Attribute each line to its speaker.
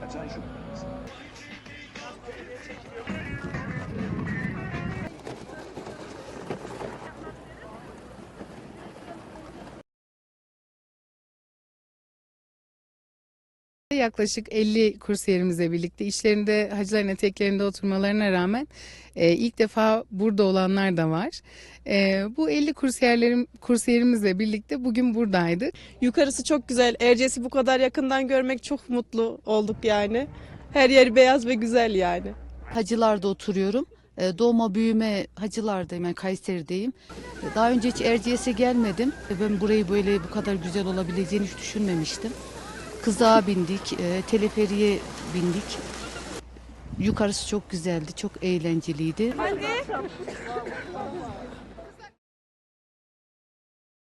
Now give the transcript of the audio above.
Speaker 1: Kaçan şu. Yaklaşık 50 kursiyerimizle birlikte işlerinde hacıların eteklerinde oturmalarına rağmen e, ilk defa burada olanlar da var. E, bu 50 kursiyerlerim, kursiyerimizle birlikte bugün buradaydık.
Speaker 2: Yukarısı çok güzel. Erciyes'i bu kadar yakından görmek çok mutlu olduk yani. Her yer beyaz ve güzel yani.
Speaker 3: Hacılar'da oturuyorum. E, Doğma büyüme Hacılar'dayım, yani Kayseri'deyim. Daha önce hiç Erciyes'e gelmedim. Ben burayı böyle bu kadar güzel olabileceğini hiç düşünmemiştim. Kızağa bindik, e, teleferiye bindik. Yukarısı çok güzeldi, çok eğlenceliydi.